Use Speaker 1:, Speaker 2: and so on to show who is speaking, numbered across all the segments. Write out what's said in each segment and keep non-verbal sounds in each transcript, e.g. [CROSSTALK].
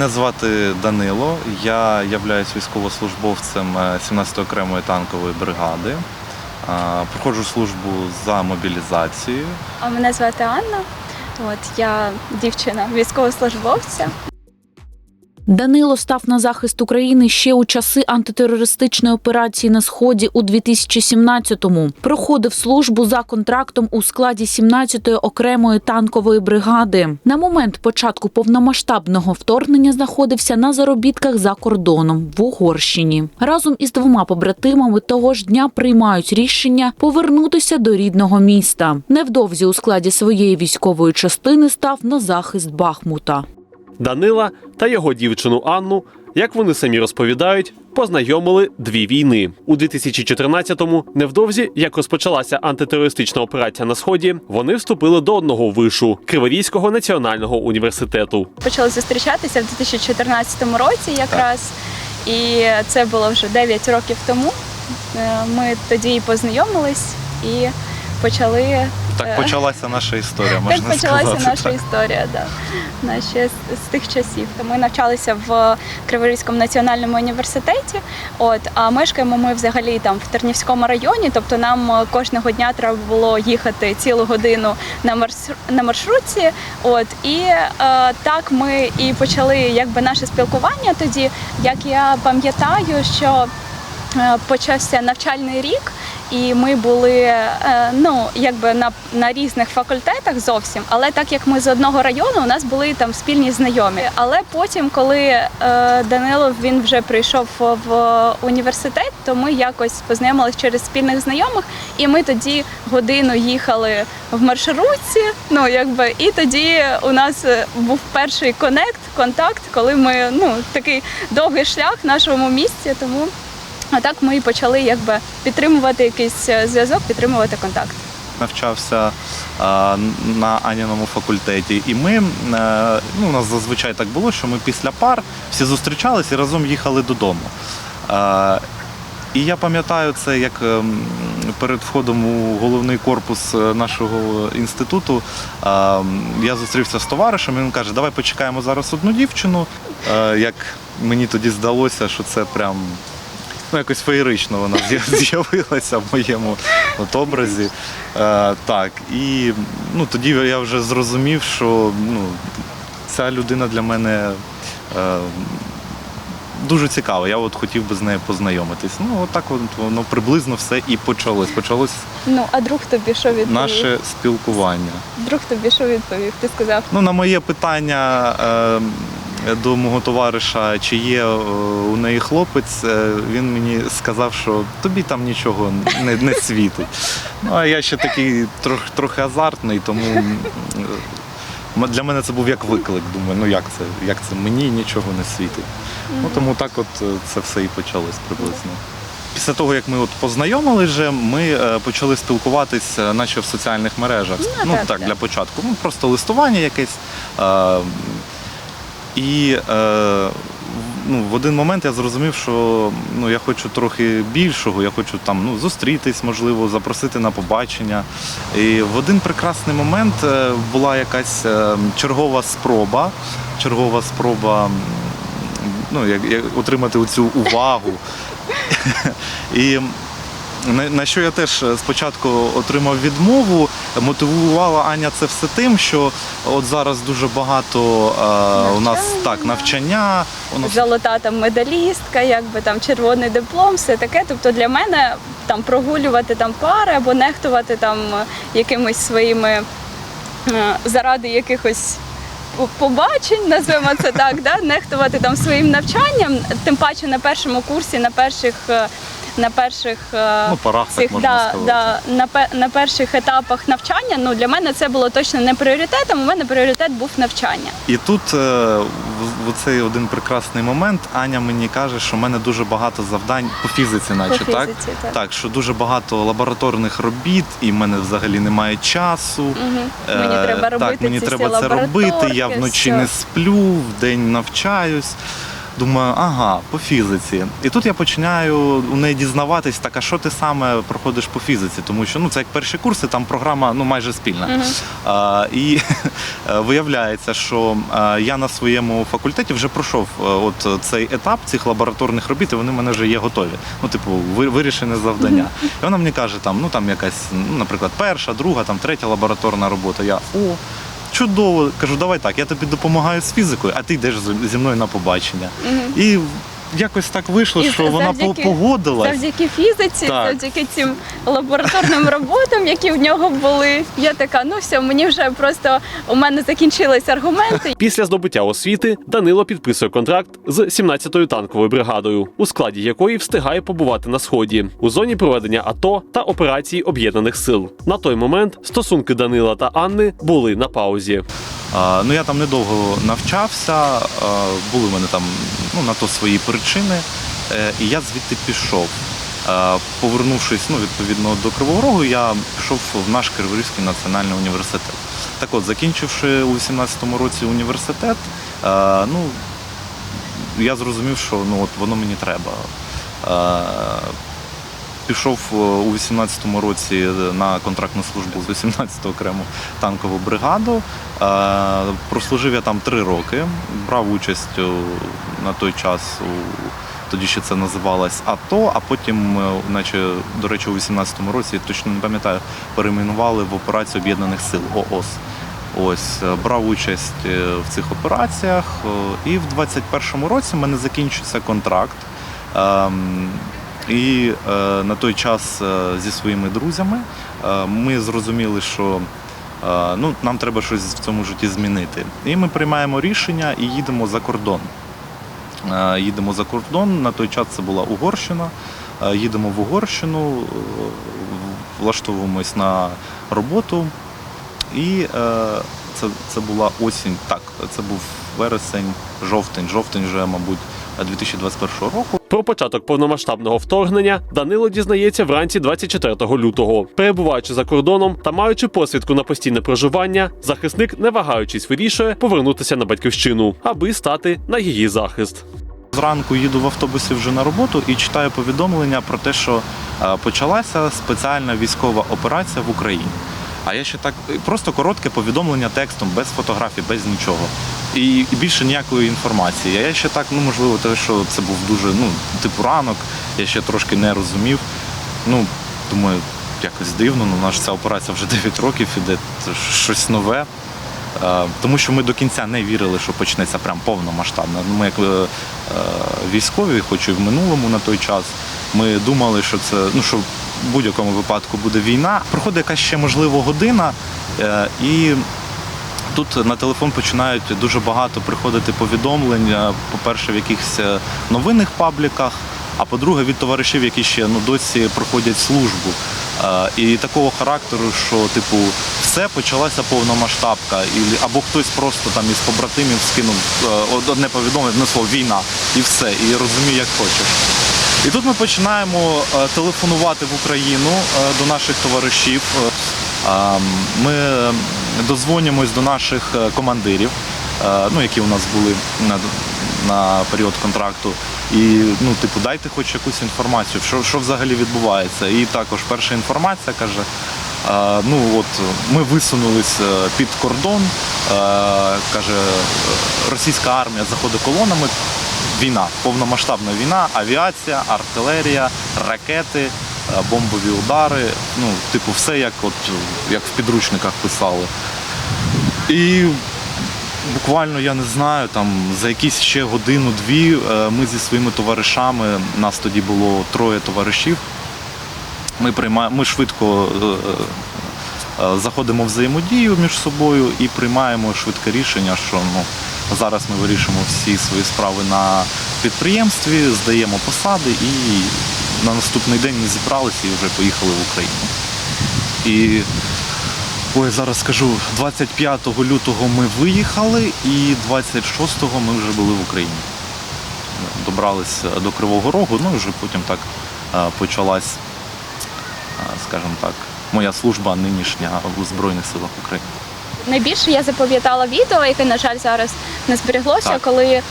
Speaker 1: Мене звати Данило. Я являюсь військовослужбовцем е, 17-ї окремої танкової бригади. Е, Проходжу службу за мобілізацією.
Speaker 2: А мене звати Анна. От я дівчина військовослужбовця.
Speaker 3: Данило став на захист України ще у часи антитерористичної операції на сході у 2017-му. Проходив службу за контрактом у складі 17-ї окремої танкової бригади. На момент початку повномасштабного вторгнення знаходився на заробітках за кордоном в Угорщині. Разом із двома побратимами того ж дня приймають рішення повернутися до рідного міста. Невдовзі у складі своєї військової частини став на захист Бахмута.
Speaker 4: Данила та його дівчину Анну, як вони самі розповідають, познайомили дві війни у 2014-му, невдовзі, як розпочалася антитерористична операція на сході, вони вступили до одного вишу Криворізького національного університету.
Speaker 2: Почали зустрічатися в 2014 році якраз. І це було вже 9 років тому. Е, Ми тоді і познайомились і почали.
Speaker 1: Так
Speaker 2: Е,
Speaker 1: почалася наша історія, [LAUGHS] можна
Speaker 2: так почалася
Speaker 1: сказати.
Speaker 2: наша
Speaker 1: так.
Speaker 2: історія, да. На ще з, з тих часів. Ми навчалися в Криворізькому національному університеті. От а мешкаємо ми взагалі там в Тернівському районі. Тобто нам е, кожного дня треба було їхати цілу годину на маршру- на маршрутці. От і е, так ми і почали якби наше спілкування тоді. Як я пам'ятаю, що е, почався навчальний рік, і ми були е, ну якби на, на різних факультетах зовсім. Але так як ми з одного району, у нас були там спільні знайомі. Але потім, коли е, Данило він вже прийшов в університет, то ми якось познайомилися через спільних знайомих, і ми тоді годину їхали в маршрутці. Ну якби і тоді у нас е, був перший конект, контакт, коли ми ну такий довгий шлях в нашому місці, тому. А так ми і почали якби підтримувати якийсь е, зв'язок, підтримувати контакт.
Speaker 1: навчався е, на Аніному факультеті. І ми, е, ну, у нас зазвичай так було, що ми після пар всі зустрічались і разом їхали додому. Е, І я пам'ятаю це, як ем, перед входом у головний корпус е, нашого інституту е, я зустрівся з товаришем, він каже, давай почекаємо зараз одну дівчину. Е, Як мені тоді здалося, що це прям ну, якось феєрично вона [LAUGHS] з'явилася в моєму от образі. Е, так, і ну, тоді я вже зрозумів, що ну, ця людина для мене е, дуже цікава. Я от хотів би з нею познайомитись. Ну, от так от воно приблизно все і почалось. Почалось
Speaker 2: Ну а друг тобі що відповів?
Speaker 1: наше спілкування.
Speaker 2: Друг тобі що відповів? Ти сказав,
Speaker 1: Ну, на моє питання е, до мого товариша, чи є е, у неї хлопець, е, він мені сказав, що тобі там нічого не, не світить. Ну, а я ще такий трохи, трохи азартний, тому е, для мене це був як виклик. Думаю, ну як це? Як це мені нічого не світить. Ну тому так от це все і почалось приблизно. Після того, як ми от познайомились, вже, ми почали спілкуватися, наче в соціальних мережах.
Speaker 2: Ну,
Speaker 1: Ну,
Speaker 2: так,
Speaker 1: так,
Speaker 2: так.
Speaker 1: для початку. Ну, просто листування якесь. І е, ну, в один момент я зрозумів, що ну, я хочу трохи більшого, я хочу там ну, зустрітись, можливо, запросити на побачення. І в один прекрасний момент е, була якась е, чергова спроба, чергова спроба ну, як, як, отримати цю увагу. [LAUGHS] І на, що я теж е, спочатку отримав відмову, мотивувала Аня це все тим, що от зараз дуже багато е, у нас так навчання. Воно все-
Speaker 2: золота там медалістка, якби там червоний диплом, все таке. Тобто для мене там прогулювати там пари або нехтувати там е, якимись своїми заради якихось. Побачень, назвемо це так, да? нехтувати там своїм навчанням, тим паче на першому курсі, на перших на перших е,
Speaker 1: Ну, порах, так можна
Speaker 2: да,
Speaker 1: сказати.
Speaker 2: да, на, на перших етапах навчання. Ну для мене це було точно не пріоритетом. У мене пріоритет був навчання.
Speaker 1: І тут е, в, цей один прекрасний момент Аня мені каже, що в мене дуже багато завдань по фізиці, наче
Speaker 2: По
Speaker 1: так?
Speaker 2: фізиці, так.
Speaker 1: Так, що дуже багато лабораторних робіт, і в мене взагалі немає часу. Е,
Speaker 2: Мені треба робити
Speaker 1: так, мені
Speaker 2: ці
Speaker 1: треба
Speaker 2: всі
Speaker 1: це робити. Я вночі
Speaker 2: все.
Speaker 1: не сплю, вдень навчаюсь. Думаю, ага, по фізиці. І тут я починаю у неї дізнаватись, так, а що ти саме проходиш по фізиці? Тому що ну, це як перші курси, там програма ну, майже спільна. А, і [LAUGHS] е, виявляється, що е, я на своєму факультеті вже пройшов е, от цей етап цих лабораторних робіт, і вони в мене вже є готові. Ну, типу, ви- вирішене завдання. І вона мені каже, там, ну там якась, ну, наприклад, перша, друга, там третя лабораторна робота. Я о. Чудово, кажу, давай так, я тобі допомагаю з фізикою, а ти йдеш зі- мною на побачення. І якось так вийшло,
Speaker 2: І
Speaker 1: що вона
Speaker 2: завдяки-
Speaker 1: погодилась.
Speaker 2: Завдяки фізиці,
Speaker 1: Так.
Speaker 2: завдяки цим лабораторним роботам, які в нього були. Я така, ну все, мені вже просто у мене закінчились аргументи. [LAUGHS]
Speaker 4: Після здобуття освіти Данило підписує контракт з 17-ю танковою бригадою, у складі якої встигає побувати на сході у зоні проведення АТО та операції об'єднаних сил. На той момент стосунки Данила та Анни були на паузі.
Speaker 1: Ну я там недовго навчався, були в мене там ну, на то свої причини, е, і я звідти пішов. Повернувшись ну, відповідно до Кривого Рогу, я пішов в наш Криворізький національний університет. Так от, закінчивши у 18-му році університет, ну, я зрозумів, що ну, от воно мені треба. Е, Пішов е, у 18-му році на контрактну службу в 18-ту окрему танкову бригаду. Е, Прослужив я там три роки, брав участь на той час у тоді ще це називалось АТО, а потім, е, наче, до речі, у 18-му році, точно не пам'ятаю, перейменували в операцію Об'єднаних Сил ООС. Ось е, брав участь е, в цих операціях, е, і в 21-му році в мене закінчується контракт. І е, на той час е, зі своїми друзями е, ми зрозуміли, що ну, нам треба щось в цьому житті змінити. І ми приймаємо рішення і їдемо за кордон. Їдемо за кордон. На той час це була Угорщина. Їдемо в Угорщину, влаштовуємось на роботу. І це, це була осінь. Так, це був вересень, жовтень, жовтень вже, мабуть, 2021 року.
Speaker 4: Про початок повномасштабного вторгнення Данило дізнається вранці 24 лютого. Перебуваючи за кордоном та маючи посвідку на постійне проживання, захисник, не вагаючись, вирішує повернутися на батьківщину, аби стати на її захист.
Speaker 1: Зранку їду в автобусі вже на роботу і читаю повідомлення про те, що е, почалася спеціальна військова операція в Україні. А я ще так просто коротке повідомлення текстом, без фотографій, без нічого. І, більше ніякої інформації. Я ще так, ну можливо, те, що це був дуже, ну, типу ранок, я ще трошки не розумів. Ну, думаю, якось дивно, ну, наша ця операція вже [LAUGHS] 9 років іде, щось нове. Е, Тому що ми до кінця не вірили, що почнеться прям повномасштабно. Ми як е, е, військові, хоч і в минулому на той час, ми думали, що це ну що в будь-якому випадку буде війна. Проходить якась ще можливо година, і тут на телефон починають дуже багато приходити повідомлень. По-перше, в якихось е, новинних пабліках, а по-друге, від товаришів, які ще ну, досі проходять службу. Е, І такого характеру, що типу все почалася повномасштабка, або хтось просто там із побратимів скинув е, одне повідомлення, одне слово війна, і все, і розумій, як хочеш. І тут ми починаємо телефонувати в Україну до наших товаришів. Е, Ми дозвонюємось до наших е, командирів, е, ну, які у нас були на, на період контракту. І ну, типу, дайте хоч якусь інформацію, що, що взагалі відбувається. І також перша інформація каже. е, Ну от ми висунулись під кордон, каже, російська армія заходить колонами, війна, повномасштабна війна, авіація, артилерія, ракети, бомбові удари. Ну, типу, все як, от, як в підручниках писали. І буквально, я не знаю, там за якісь ще годину-дві е, ми зі своїми товаришами, нас тоді було троє товаришів. Ми приймаємо, ми швидко е, е, заходимо взаємодію між собою і приймаємо швидке рішення, що ну, зараз ми вирішимо всі свої справи на підприємстві, здаємо посади і на наступний день ми зібралися і вже поїхали в Україну. І ой, зараз скажу, 25 лютого ми виїхали, і 26-го ми вже були в Україні. Добрались до Кривого Рогу, ну і вже потім так почалась, скажімо так, моя служба нинішня в Збройних силах України.
Speaker 2: Найбільше я запам'ятала відео, яке, на жаль, зараз не збереглося,
Speaker 1: Так.
Speaker 2: коли е,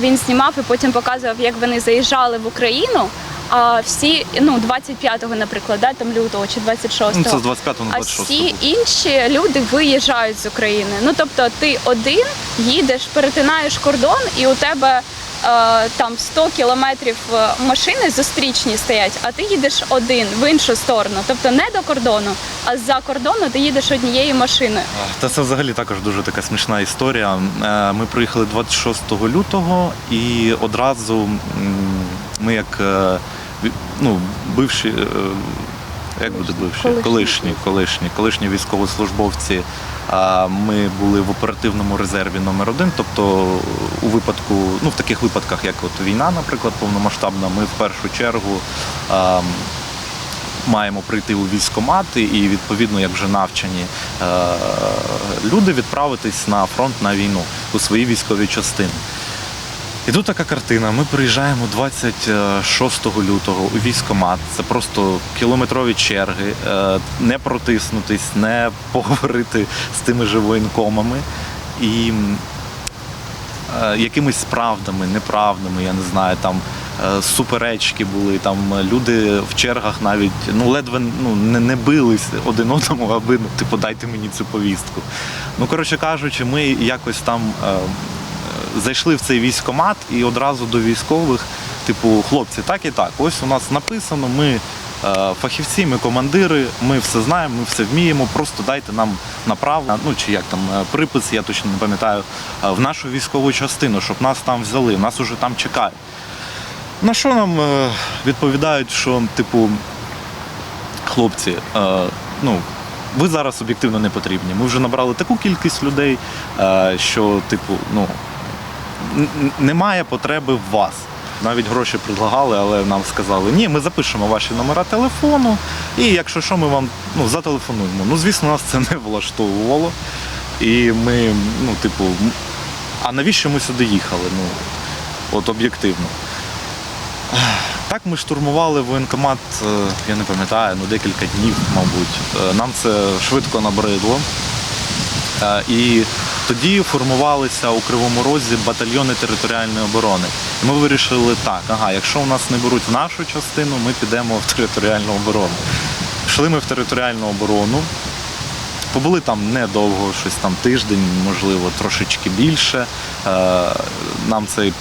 Speaker 2: він знімав і потім показував, як вони заїжджали в Україну. А всі, ну 25-го, наприклад, да, там лютого чи 26-го.
Speaker 1: Ну, це з 25 на
Speaker 2: А всі інші люди виїжджають з України. Ну тобто, ти один їдеш, перетинаєш кордон, і у тебе е, там 100 кілометрів е, машини зустрічні стоять, а ти їдеш один в іншу сторону. Тобто не до кордону, а з-за кордону ти їдеш однією машиною.
Speaker 1: Та це взагалі також дуже така смішна історія. Е, Ми приїхали 26 лютого і одразу ми як е, ну, бивші. е, Як буде бивші?
Speaker 2: Колишні.
Speaker 1: Колишні, колишні, колишні військовослужбовці. а, Ми були в оперативному резерві номер один. Тобто, у випадку, ну в таких випадках, як от війна, наприклад, повномасштабна, ми в першу чергу а, маємо прийти у військкомати і відповідно, як вже навчені е, люди, відправитись на фронт на війну у свої військові частини. І тут така картина. Ми приїжджаємо 26 лютого у військкомат. Це просто кілометрові черги, е, не протиснутись, не поговорити з тими же воєнкомами. І е, якимись правдами, неправдами, я не знаю, там е, суперечки були, там люди в чергах навіть ну ледве ну, не, не бились один одному, аби ну, типу, дайте мені цю повістку. Ну, коротше кажучи, ми якось там зайшли в цей військкомат і одразу до військових, типу, хлопці, так і так. Ось у нас написано, ми е, фахівці, ми командири, ми все знаємо, ми все вміємо. Просто дайте нам направлення, ну чи як там е, припис, я точно не пам'ятаю, е, в нашу військову частину, щоб нас там взяли, нас уже там чекають. На що нам відповідають, що, типу, хлопці, ну, ви зараз об'єктивно не потрібні. Ми вже набрали таку кількість людей, що, типу, ну, немає потреби в вас. Навіть гроші предлагали, але нам сказали, ні, ми запишемо ваші номера телефону, і якщо що, ми вам ну, зателефонуємо. Ну, звісно, нас це не влаштовувало. І ми, ну, типу, а навіщо ми сюди їхали? Ну, от об'єктивно. Так ми штурмували воєнкомат, е, я не пам'ятаю, ну декілька днів, мабуть. Е, Нам це швидко набридло. Е, І тоді формувалися у Кривому Розі батальйони територіальної оборони. І ми вирішили так, ага, якщо у нас не беруть в нашу частину, ми підемо в територіальну оборону. Йшли ми в територіальну оборону. Побули там недовго, щось там тиждень, можливо, трошечки більше. Е, Нам цей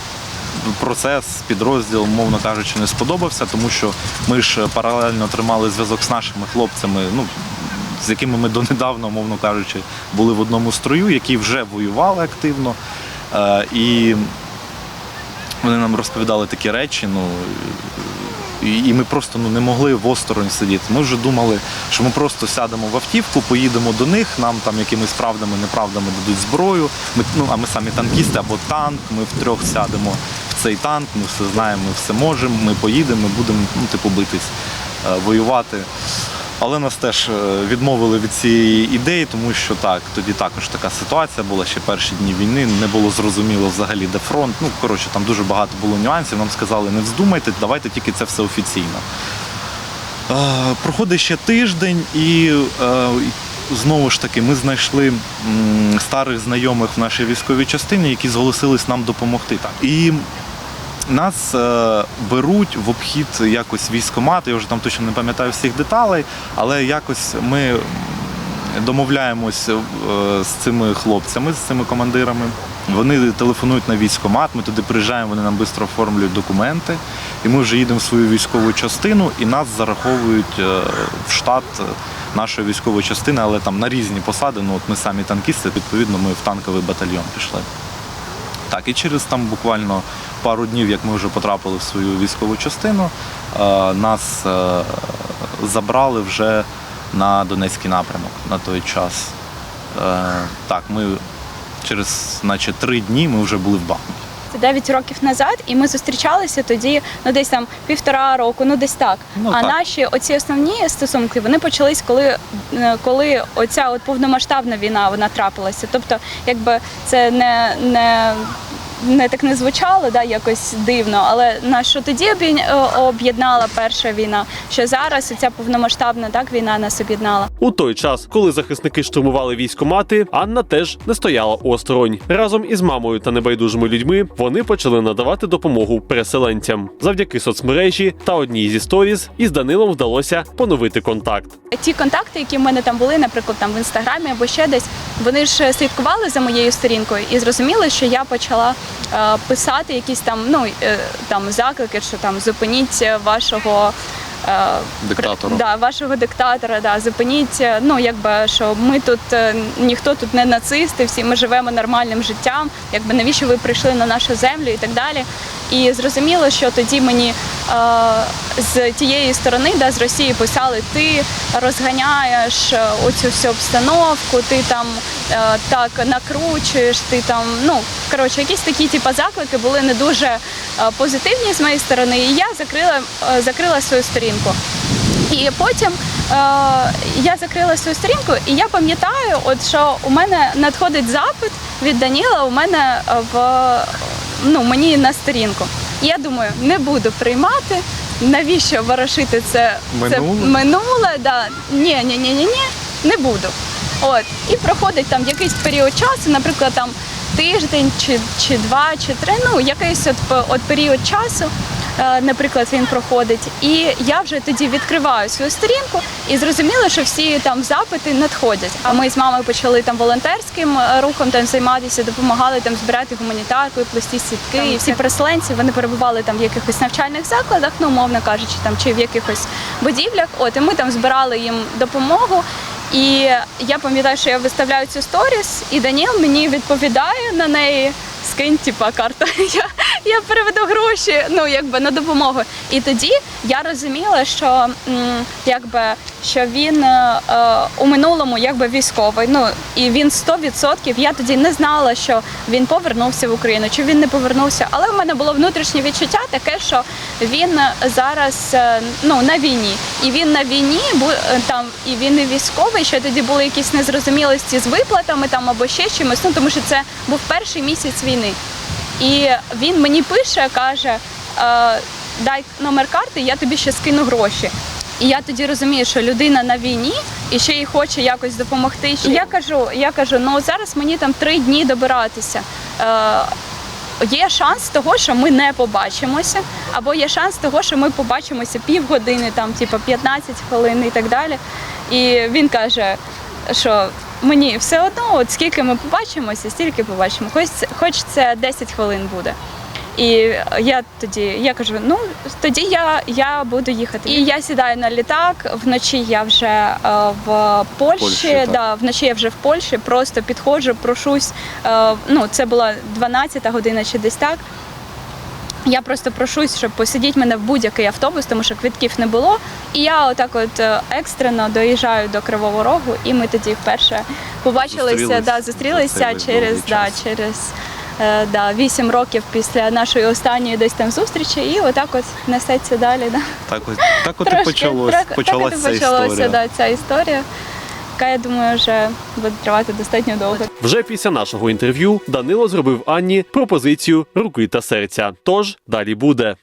Speaker 1: процес, підрозділ, мовно кажучи, не сподобався, тому що ми ж паралельно тримали зв'язок з нашими хлопцями, ну, з якими ми донедавна, мовно кажучи, були в одному строю, які вже воювали активно. Е, І вони нам розповідали такі речі, ну. І ми просто ну, не могли в осторонь сидіти. Ми вже думали, що ми просто сядемо в автівку, поїдемо до них, нам там якимись правдами, неправдами дадуть зброю. Ми, ну, а ми самі танкісти або танк, ми втрьох сядемо в цей танк, ми все знаємо, ми все можемо, ми поїдемо, ми будемо ну, типу, битись, е, воювати. Але нас теж е, відмовили від цієї ідеї, тому що так, тоді також така ситуація була ще перші дні війни, не було зрозуміло взагалі, де фронт. Ну, коротше, там дуже багато було нюансів. Нам сказали, не вздумайте, давайте тільки це все офіційно. Е, Проходить ще тиждень, і е, знову ж таки ми знайшли старих знайомих в нашій військовій частині, які зголосились нам допомогти. І нас е, беруть в обхід якось військомат, я вже там точно не пам'ятаю всіх деталей, але якось ми домовляємось е, з цими хлопцями, з цими командирами. Вони телефонують на військомат, ми туди приїжджаємо, вони нам швидко оформлюють документи, і ми вже їдемо в свою військову частину, і нас зараховують е, в штат е, нашої військової частини, але там на різні посади. Ну от ми самі танкісти, відповідно, ми в танковий батальйон пішли. Так, і через там буквально пару днів, як ми вже потрапили в свою військову частину, е, нас е, забрали вже на Донецький напрямок на той час. Е, Так, ми через наче три дні ми вже були в Бахмуті.
Speaker 2: Це 9 років назад, і ми зустрічалися тоді, ну десь там півтора року, ну десь так.
Speaker 1: Ну,
Speaker 2: а
Speaker 1: так.
Speaker 2: наші оці основні стосунки вони почались, коли, е, коли оця от повномасштабна війна вона трапилася. Тобто, якби це не, не не так не звучало, да, якось дивно. Але нас що тоді об'єднала перша війна, що зараз ця повномасштабна так війна нас об'єднала.
Speaker 4: У той час, коли захисники штурмували військомати, Анна теж не стояла осторонь. Разом із мамою та небайдужими людьми вони почали надавати допомогу переселенцям. Завдяки соцмережі та одній зі сторіз із Данилом вдалося поновити контакт.
Speaker 2: Ті контакти, які в мене там були, наприклад, там в інстаграмі або ще десь, вони ж слідкували за моєю сторінкою і зрозуміли, що я почала писати якісь там ну е, там заклики, що там зупиніть вашого. е,
Speaker 1: Диктатора.
Speaker 2: Да, вашого диктатора, да, зупиніть. е, Ну якби що ми тут е, ніхто тут не нацисти, всі ми живемо нормальним життям. Якби навіщо ви прийшли на нашу землю і так далі. І зрозуміло, що тоді мені е, з тієї сторони, да, з Росії писали, ти розганяєш е, оцю всю обстановку, ти там е, так накручуєш, ти там, ну коротше, якісь такі типу, заклики були не дуже е, позитивні з моєї сторони. І я закрила, е, закрила свою сторінку. І потім е, я закрила свою сторінку, і я пам'ятаю, от що у мене надходить запит від Даніла у мене е, в ну мені на сторінку. І я думаю, не буду приймати. Навіщо ворошити це
Speaker 1: Минуле?
Speaker 2: це минуле? Да. Ні, ні, ні, ні, ні, не буду. От і проходить там якийсь період часу, наприклад, там тиждень чи, чи два, чи три, ну якийсь от, от період часу. Е, Наприклад, він проходить, і я вже тоді відкриваю свою сторінку і зрозуміла, що всі там запити надходять. А ми з мамою почали там волонтерським е, рухом там займатися, допомагали там збирати гуманітарку, плести сітки. І всі переселенці вони перебували там в якихось навчальних закладах, ну умовно кажучи, там чи в якихось будівлях. От і ми там збирали їм допомогу. І я пам'ятаю, що я виставляю цю сторіс, і Даніл мені відповідає на неї. Скинь, типа, карту. [LAUGHS] Я, я переведу гроші, ну якби на допомогу. І тоді я розуміла, що якби що він е, е, у минулому якби військовий. Ну і він 100%, Я тоді не знала, що він повернувся в Україну, чи він не повернувся. Але в мене було внутрішнє відчуття таке, що він зараз е, ну на війні, і він на війні там і він і військовий. Ще тоді були якісь незрозумілості з виплатами там або ще чимось. Ну тому що це був перший місяць війни. І він мені пише, каже: е, дай номер карти, я тобі ще скину гроші. І я тоді розумію, що людина на війні і ще й хоче якось допомогти. І я кажу, я кажу, ну зараз мені там три дні добиратися. Е, Є шанс того, що ми не побачимося, або є шанс того, що ми побачимося півгодини, там, типу 15 хвилин і так далі. І він каже, що мені все одно, от скільки ми побачимося, стільки побачимо. Хоч, хоч це 10 хвилин буде. І я тоді я кажу: ну тоді я, я буду їхати. І я сідаю на літак. Вночі я вже е, в Польщі.
Speaker 1: Польщі,
Speaker 2: да, вночі я вже в Польщі, просто підходжу, прошусь. Е, ну, це була 12 година чи десь так. Я просто прошусь, щоб посидіть мене в будь-який автобус, тому що квитків не було. І я отак от е, екстрено доїжджаю до Кривого Рогу, і ми тоді вперше побачилися,
Speaker 1: Зустрілись
Speaker 2: да, зустрілися через, да, через е, да, 8 років після нашої останньої десь там зустрічі, і отак от несеться далі. Да.
Speaker 1: Так от, так от і почалось,
Speaker 2: трак-
Speaker 1: почалась
Speaker 2: так от і почалося
Speaker 1: історія.
Speaker 2: Да, ця історія, яка, я думаю, вже буде тривати достатньо довго.
Speaker 4: Вже після нашого інтерв'ю Данило зробив Анні пропозицію руки та серця. Тож далі буде.